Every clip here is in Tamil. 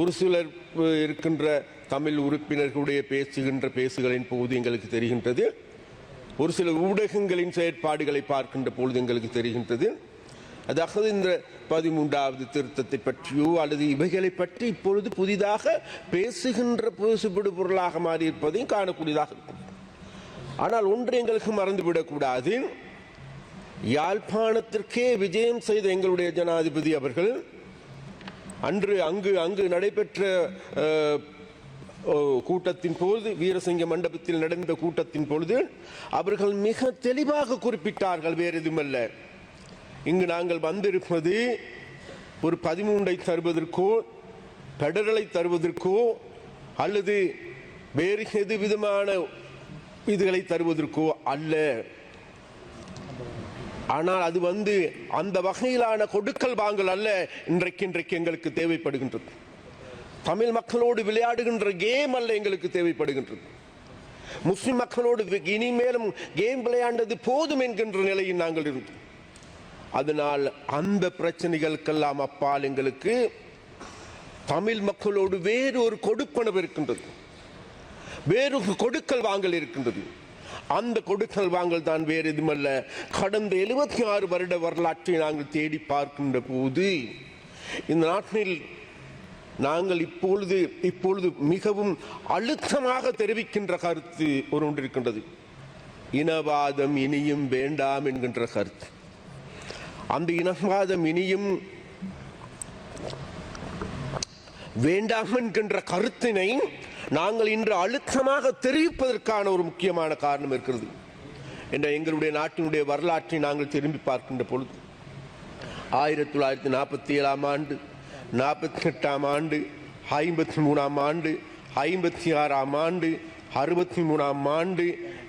ஒரு சிலர் இருக்கின்ற தமிழ் உறுப்பினர்களுடைய பேசுகின்ற பேசுகளின் போது எங்களுக்கு தெரிகின்றது. ஒரு சில ஊடகங்களின் செயற்பாடுகளை பார்க்கின்ற பொழுது எங்களுக்கு தெரிகின்றது. அதாவது இந்த பதிமூன்றாவது திருத்தத்தை பற்றியோ அல்லது இவைகளை பற்றி இப்பொழுது புதிதாக பேசுகின்ற பேசுபடு பொருளாக மாறியிருப்பதையும் காணக்கூடியதாக இருக்கும். ஆனால் ஒன்று எங்களுக்கு மறந்துவிடக்கூடாது. யாழ்ப்பாணத்திற்கே விஜயம் செய்த எங்களுடைய ஜனாதிபதி அவர்கள் அன்று அங்கு அங்கு நடைபெற்ற கூட்டத்தின் பொழுது வீரசிங்க மண்டபத்தில் நடந்த கூட்டத்தின் பொழுது அவர்கள் மிக தெளிவாக குறிப்பிட்டார்கள் வேறு எதுவுமல்ல இங்கு நாங்கள் வந்திருப்பது ஒரு பதிமூன்றை தருவதற்கோ பெடரலை தருவதற்கோ அல்லது வேறு எது விதமான இதுகளை தருவதற்கோ அல்ல. ஆனால் அது வந்து அந்த வகையிலான கொடுக்கல் வாங்கல் அல்ல இன்றைக்கு இன்றைக்கு எங்களுக்கு தேவைப்படுகின்றது. தமிழ் மக்களோடு விளையாடுகின்ற கேம் அல்ல எங்களுக்கு தேவைப்படுகின்றது. முஸ்லிம் மக்களோடு இனிமேலும் கேம் விளையாண்டது போதும் என்கின்ற நிலையில் நாங்கள் இருந்தோம். அதனால் அந்த பிரச்சனைகளுக்கெல்லாம் அப்பால் எங்களுக்கு தமிழ் மக்களோடு வேறு ஒரு கொடுப்பனவு இருக்கின்றது. வேறு கொடுக்கல் வாங்கல் இருக்கின்றது. அந்த கொடுக்கல் வாங்கல் தான் வேறு எதுமல்ல கடந்த எழுபத்தி ஆறு வருட வரலாற்றை நாங்கள் தேடி பார்க்கின்ற போது இந்த நாட்டில் நாங்கள் இப்பொழுது இப்பொழுது மிகவும் அழுத்தமாக தெரிவிக்கின்ற கருத்து ஒரு ஒன்று இருக்கின்றது. இனவாதம் இனியும் வேண்டாம் என்கின்ற கருத்து. அந்த இனவாதம் இனியும் வேண்டாம் என்கின்ற கருத்தினை நாங்கள் இன்று அழுத்தமாக தெரிவிப்பதற்கான ஒரு முக்கியமான காரணம் இருக்கிறது. என்ற எங்களுடைய நாட்டினுடைய வரலாற்றை நாங்கள் திரும்பி பார்க்கின்ற பொழுது ஆயிரத்தி தொள்ளாயிரத்தி நாற்பத்தி ஏழாம் ஆண்டு நாற்பத்தி எட்டாம் ஆண்டு ஐம்பத்தி மூணாம் ஆண்டு ஐம்பத்தி ஆறாம் ஆண்டு அறுபத்தி மூணாம் ஆண்டு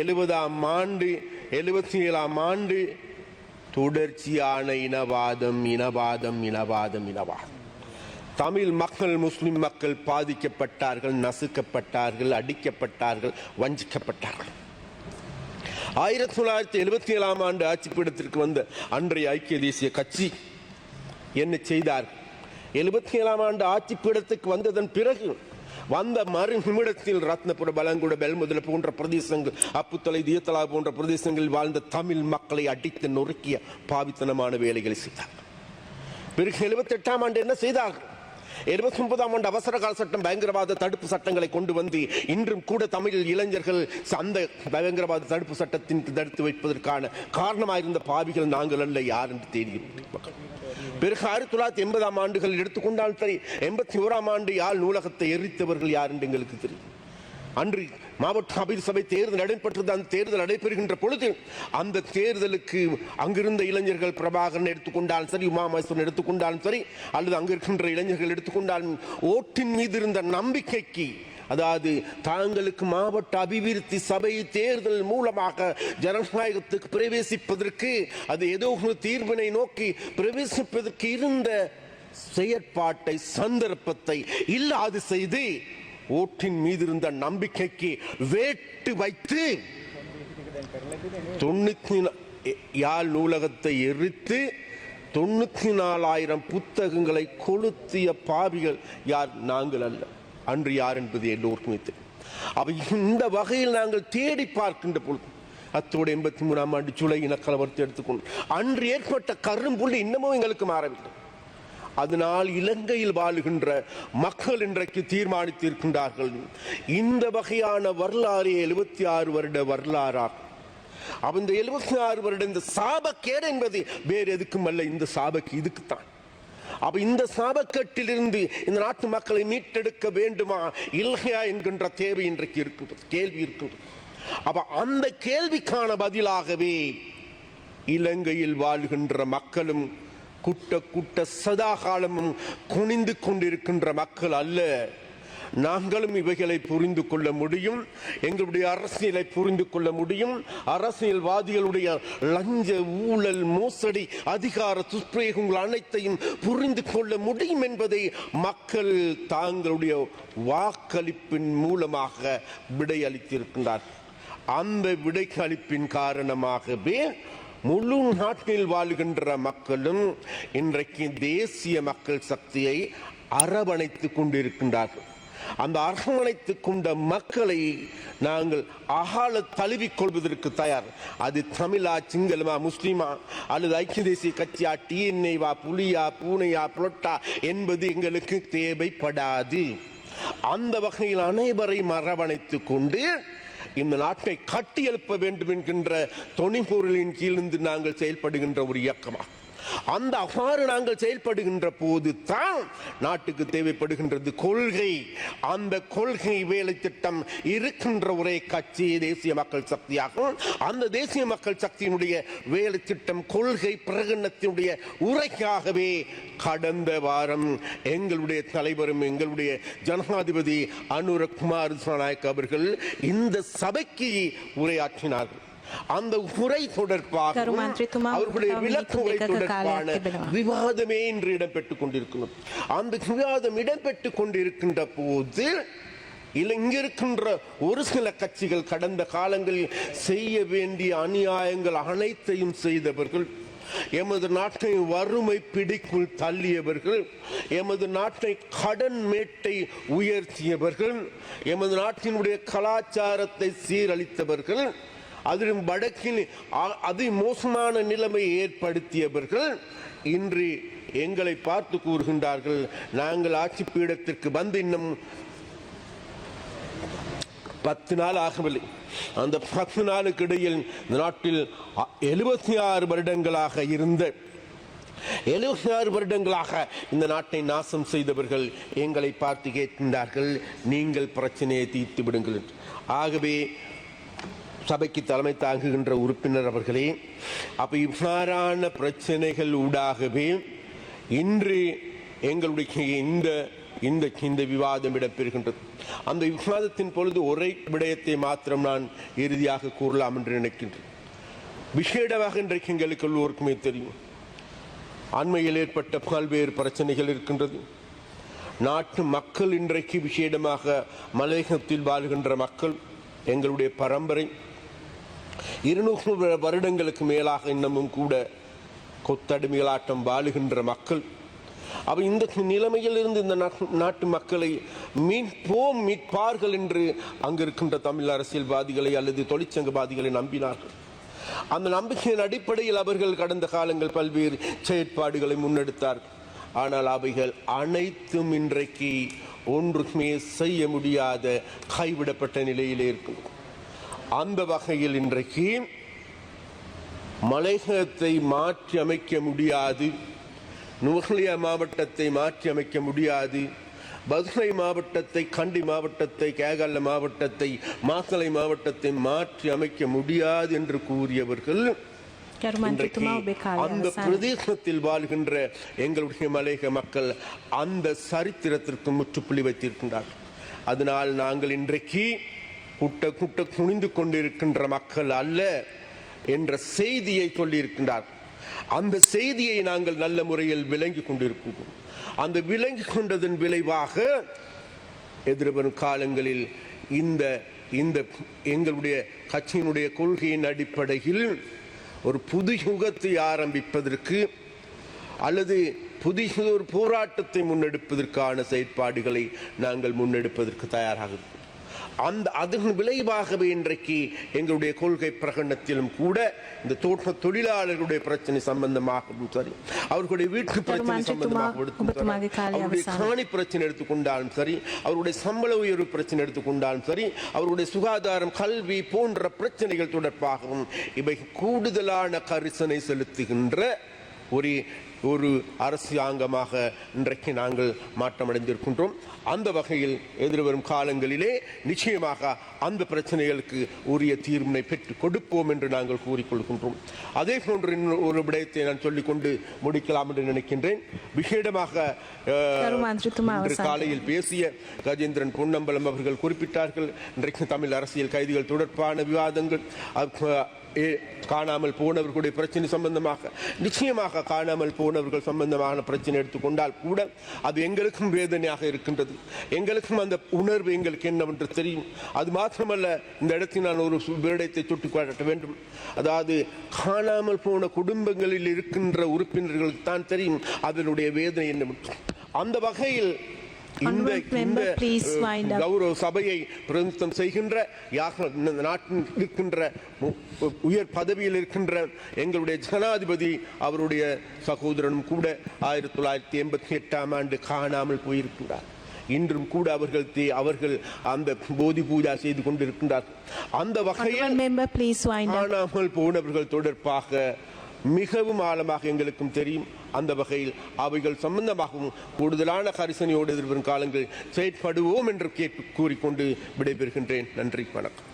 எழுபதாம் ஆண்டு எழுபத்தி ஏழாம் ஆண்டு தொடர்ச்சியான இனவாதம் இனவாதம் இனவாதம் இனவாதம். தமிழ் மக்கள் முஸ்லிம் மக்கள் பாதிக்கப்பட்டார்கள் நசுக்கப்பட்டார்கள் அடிக்கப்பட்டார்கள் வஞ்சிக்கப்பட்டார்கள். ஆயிரத்தி தொள்ளாயிரத்தி எழுபத்தி ஏழாம் ஆண்டு ஆட்சிப்பீடத்திற்கு வந்த அன்றைய ஐக்கிய தேசிய கட்சி என்ன செய்தார்? எழுபத்தி ஏழாம் ஆண்டு ஆட்சிப்பீடத்துக்கு வந்ததன் பிறகு வந்த மறு நிமிடத்தில் ரத்னபுர பலங்குட பெல்முதல போன்ற பிரதேசங்கள் அப்புத்தலை தியத்தலா போன்ற பிரதேசங்களில் வாழ்ந்த தமிழ் மக்களை அடித்து நொறுக்கிய பாவித்தனமான வேலைகளை செய்தார். பிறகு எழுபத்தி எட்டாம் ஆண்டு என்ன செய்தார்கள்? எழுபத்தி ஒன்பதாம் ஆண்டு அவசர கால சட்டம் பயங்கரவாத தடுப்பு சட்டங்களை கொண்டு வந்து இன்றும் கூட தமிழ் இளைஞர்கள் அந்த பயங்கரவாத தடுப்பு சட்டத்தின் தடுத்து வைப்பதற்கான காரணமாயிருந்த பாவிகள் நாங்கள் அல்ல யார் என்று தெரியும் பிறகு ஆயிரத்தி தொள்ளாயிரத்தி எண்பதாம் ஆண்டுகள் எடுத்துக்கொண்டால் சரி எண்பத்தி ஓராம் ஆண்டு யாழ் நூலகத்தை எரித்தவர்கள் யார் என்று எங்களுக்கு தெரியும். அன்று மாவட்ட அபில் சபை தேர்தல் நடைபெற்றது. அந்த தேர்தல் நடைபெறுகின்ற பொழுது அந்த தேர்தலுக்கு அங்கிருந்த இளைஞர்கள் பிரபாகரன் எடுத்துக்கொண்டாலும் சரி உமாமேஸ்வரன் எடுத்துக்கொண்டாலும் சரி அல்லது அங்கு இருக்கின்ற இளைஞர்கள் எடுத்துக்கொண்டாலும் ஓட்டின் மீது இருந்த நம்பிக்கைக்கு அதாவது தாங்களுக்கு மாவட்ட அபிவிருத்தி சபை தேர்தல் மூலமாக ஜனநாயகத்துக்கு பிரவேசிப்பதற்கு அது ஏதோ ஒரு தீர்வினை நோக்கி பிரவேசிப்பதற்கு இருந்த செயற்பாட்டை சந்தர்ப்பத்தை இல்லாது செய்து ஓட்டின் மீது இருந்த நம்பிக்கைக்கு வேட்டு வைத்து தொண்ணூத்தி நா- யாழ் நூலகத்தை எரித்து தொண்ணூத்தி நாலாயிரம் புத்தகங்களை கொளுத்திய பாவிகள் யார்? நாங்கள் அல்ல. அன்று யார் என்பது எல்லோருக்கும் தெரியும். அப்ப இந்த வகையில் நாங்கள் தேடி பார்க்கின்ற பொழுது அத்தோடு எண்பத்தி மூணாம் ஆண்டு ஜூலை இனக்கலவரத்தை எடுத்துக்கொண்டு அன்று ஏற்பட்ட கரும்புள்ளி இன்னமும் எங்களுக்கு மாறவில்லை. அதனால் இலங்கையில் வாழுகின்ற மக்கள் இன்றைக்கு தீர்மானித்திருக்கின்றார்கள். இந்த வகையான வரலாறு எழுபத்தி ஆறு வருட வரலாறாகும். அப்ப இந்த எழுபத்தி ஆறு வருட இந்த சாபக்கேடு என்பது வேறு எதுக்கும் அல்ல இந்த சாபக்கு இதுக்குத்தான். அப்ப இந்த சாபக்கட்டிலிருந்து இந்த நாட்டு மக்களை மீட்டெடுக்க வேண்டுமா இல்லையா என்கின்ற தேவை இன்றைக்கு இருக்கின்றது கேள்வி இருக்கின்றது அப்ப அந்த கேள்விக்கான பதிலாகவே இலங்கையில் வாழ்கின்ற மக்களும் குட்ட குட்ட சதா காலமும் குனிந்து கொண்டிருக்கின்ற மக்கள் அல்ல. நாங்களும் இவைகளை புரிந்து கொள்ள முடியும். எங்களுடைய அரசியலை புரிந்து கொள்ள முடியும். அரசியல்வாதிகளுடைய லஞ்ச ஊழல் மோசடி அதிகார துஷ்பிரயோகங்கள் அனைத்தையும் புரிந்து கொள்ள முடியும் என்பதை மக்கள் தாங்களுடைய வாக்களிப்பின் மூலமாக விடையளித்திருக்கின்றார் அந்த விடைக்களிப்பின் காரணமாகவே முழு நாட்டில் வாழ்கின்ற மக்களும் இன்றைக்கு தேசிய மக்கள் சக்தியை அரவணைத்துக் கொண்டிருக்கின்றார்கள். அந்த அரவணைத்துக் கொண்ட மக்களை நாங்கள் அகால தழுவிக் கொள்வதற்கு தயார். அது தமிழா சிங்களமா முஸ்லீமா அல்லது ஐக்கிய தேசிய கட்சியா டிஎன்ஏவா புலியா பூனையா புலட்டா என்பது எங்களுக்கு தேவைப்படாது. அந்த வகையில் அனைவரையும் அரவணைத்துக் கொண்டு இந்த நாட்டை கட்டியெழுப்ப வேண்டும் என்கின்ற தொனிப்பொருளின் கீழிருந்து நாங்கள் செயல்படுகின்ற ஒரு இயக்கமாகும் அந்த அவ்வாறு நாங்கள் செயல்படுகின்ற போது தான் நாட்டுக்கு தேவைப்படுகின்றது கொள்கை. அந்த கொள்கை வேலை திட்டம் இருக்கின்ற ஒரே கட்சி தேசிய மக்கள் சக்தியாகும். அந்த தேசிய மக்கள் சக்தியினுடைய வேலை திட்டம் கொள்கை பிரகடனத்தினுடைய உரைக்காகவே கடந்த வாரம் எங்களுடைய தலைவரும் எங்களுடைய ஜனாதிபதி அனுரகுமார் குமார் அவர்கள் இந்த சபைக்கு உரையாற்றினார்கள். அந்த உரை தொடர்பாக அவர்களுடைய விளக்குரை தொடர்பான விவாதமே இன்று இடம்பெற்றுக் கொண்டிருக்கிறது அந்த விவாதம் இடம்பெற்றுக் கொண்டிருக்கின்ற போது இல்லை இங்கிருக்கின்ற ஒரு சில கட்சிகள் கடந்த காலங்களில் செய்ய வேண்டிய அநியாயங்கள் அனைத்தையும் செய்தவர்கள் எமது நாட்டை வறுமை பிடிக்குள் தள்ளியவர்கள் எமது நாட்டை கடன் மேட்டை உயர்த்தியவர்கள் எமது நாட்டினுடைய கலாச்சாரத்தை சீரழித்தவர்கள் அதிலும் வடக்கில் அ- அதி மோசமான நிலைமை ஏற்படுத்தியவர்கள் இன்று எங்களை பார்த்து கூறுகின்றார்கள். நாங்கள் ஆட்சி பீடத்திற்கு வந்து இன்னும் பத்து நாள் ஆகவில்லை. அந்த பத்து நாளுக்கு இடையில் இந்த நாட்டில் எழுபத்தி ஆறு வருடங்களாக இருந்த எழுபத்தி ஆறு வருடங்களாக இந்த நாட்டை நாசம் செய்தவர்கள் எங்களை பார்த்து கேட்கின்றார்கள். நீங்கள் பிரச்சனையை தீர்த்து விடுங்கள். ஆகவே சபைக்கு தலைமை தாங்குகின்ற உறுப்பினர் அவர்களே அப்போ இவ்வாறான பிரச்சனைகள் ஊடாகவே இன்று எங்களுடைய இந்த இந்த இந்த விவாதம் இடம்பெறுகின்றது. அந்த விவாதத்தின் பொழுது ஒரே விடயத்தை மாத்திரம் நான் இறுதியாக கூறலாம் என்று நினைக்கின்றேன். விஷேடமாக இன்றைக்கு எங்களுக்கு எல்லோருக்குமே தெரியும். அண்மையில் ஏற்பட்ட பல்வேறு பிரச்சனைகள் இருக்கின்றது. நாட்டு மக்கள் இன்றைக்கு விசேடமாக மலையகத்தில் வாழ்கின்ற மக்கள் எங்களுடைய பரம்பரை இருநூறு வருடங்களுக்கு மேலாக இன்னமும் கூட கொத்தடிமைகளாட்டம் வாழுகின்ற மக்கள். அவ இந்த நிலைமையிலிருந்து இந்த நாட்டு- நாட்டு மக்களை மீட்போம் மீட்பார்கள் என்று அங்கு இருக்கின்ற தமிழ் அரசியல்வாதிகளை அல்லது தொழிற்சங்கவாதிகளை நம்பினார்கள். அந்த நம்பிக்கையின் அடிப்படையில் அவர்கள் கடந்த காலங்கள் பல்வேறு செயற்பாடுகளை முன்னெடுத்தார்கள். ஆனால் அவைகள் அனைத்தும் இன்றைக்கு ஒன்றுமே செய்ய முடியாத கைவிடப்பட்ட நிலையிலே இருக்கும். அந்த வகையில் இன்றைக்கு மலையகத்தை மாற்றி அமைக்க முடியாது. நுவஹலியா மாவட்டத்தை மாற்றி அமைக்க முடியாது. பதுகை மாவட்டத்தை கண்டி மாவட்டத்தை கேகல்ல மாவட்டத்தை மாசலை மாவட்டத்தை மாற்றி அமைக்க முடியாது என்று கூறியவர்கள் அந்த பிரதேசத்தில் வாழ்கின்ற எங்களுடைய மலையக மக்கள் அந்த சரித்திரத்திற்கு முற்றுப்புள்ளி வைத்திருக்கின்றார்கள். அதனால் நாங்கள் இன்றைக்கு குட்ட குட்ட குனிந்து கொண்டிருக்கின்ற மக்கள் அல்ல என்ற செய்தியை சொல்லியிருக்கின்றார் அந்த செய்தியை நாங்கள் நல்ல முறையில் விளங்கி கொண்டிருக்கின்றோம் அந்த விளங்கி கொண்டதன் விளைவாக எதிர்வரும் காலங்களில் இந்த இந்த எங்களுடைய கட்சியினுடைய கொள்கையின் அடிப்படையில் ஒரு புது யுகத்தை ஆரம்பிப்பதற்கு அல்லது புதிய ஒரு போராட்டத்தை முன்னெடுப்பதற்கான செயற்பாடுகளை நாங்கள் முன்னெடுப்பதற்கு தயாராக இருக்கிறோம். அந்த அதன் விளைவாகவே இன்றைக்கு எங்களுடைய கொள்கை பிரகடனத்திலும் கூட இந்த தோட்ட தொழிலாளர்களுடைய பிரச்சனை சம்பந்தமாகவும் சரி அவர்களுடைய வீட்டு பிரச்சனை சம்பந்தமாக அவருடைய காணி பிரச்சனை எடுத்துக்கொண்டாலும் சரி அவருடைய சம்பள உயர்வு பிரச்சனை எடுத்துக்கொண்டாலும் சரி அவருடைய சுகாதாரம் கல்வி போன்ற பிரச்சனைகள் தொடர்பாகவும் இவை கூடுதலான கரிசனை செலுத்துகின்ற ஒரு ஒரு அரசாங்கமாக இன்றைக்கு நாங்கள் மாற்றமடைந்திருக்கின்றோம். அந்த வகையில் எதிர்வரும் காலங்களிலே நிச்சயமாக அந்த பிரச்சனைகளுக்கு உரிய தீர்வினை பெற்றுக் கொடுப்போம் என்று நாங்கள் கூறிக்கொள்கின்றோம். அதே போன்று ஒரு விடயத்தை நான் சொல்லிக்கொண்டு முடிக்கலாம் என்று நினைக்கின்றேன். விசேடமாக. காலையில் பேசிய கஜேந்திரன் பொன்னம்பலம் அவர்கள் குறிப்பிட்டார்கள். இன்றைக்கு தமிழ் அரசியல் கைதிகள் தொடர்பான விவாதங்கள் காணாமல் போனவர்களுடைய பிரச்சனை சம்பந்தமாக நிச்சயமாக காணாமல் போனவர்கள் சம்பந்தமான பிரச்சனை எடுத்துக்கொண்டால் கூட அது எங்களுக்கும் வேதனையாக இருக்கின்றது. எங்களுக்கும் அந்த உணர்வு எங்களுக்கு என்னவென்று தெரியும். அது மாத்திரமல்ல இந்த இடத்தில் நான் ஒரு சு- விடயத்தை சுட்டிக்காட்ட வேண்டும். அதாவது காணாமல் போன குடும்பங்களில் இருக்கின்ற உறுப்பினர்களுக்கு தான் தெரியும் அதனுடைய வேதனை என்னவென்று. அந்த வகையில் இந்த up. கௌரவ சபையை பிரதிநிதித்துவம் செய்கின்ற யாக நாட்டில் இருக்கின்ற உயர் பதவியில் இருக்கின்ற எங்களுடைய ஜனாதிபதி அவருடைய சகோதரனும் கூட ஆயிரத்தி தொள்ளாயிரத்தி எண்பத்தி எட்டாம் ஆண்டு காணாமல் போயிருக்கின்றார் இன்றும் கூட அவர்கள் தே- அவர்கள் அந்த போதி பூஜா செய்து கொண்டிருக்கின்றார்கள் அந்த வகையில். காணாமல் போனவர்கள் தொடர்பாக மிகவும் ஆழமாக எங்களுக்கும் தெரியும். அந்த வகையில் அவைகள் சம்பந்தமாகவும் கூடுதலான கரிசனையோடு எதிர்வரும் காலங்களில் செயற்படுவோம் என்று கேட்டு கூறிக்கொண்டு விடைபெறுகின்றேன். நன்றி வணக்கம்.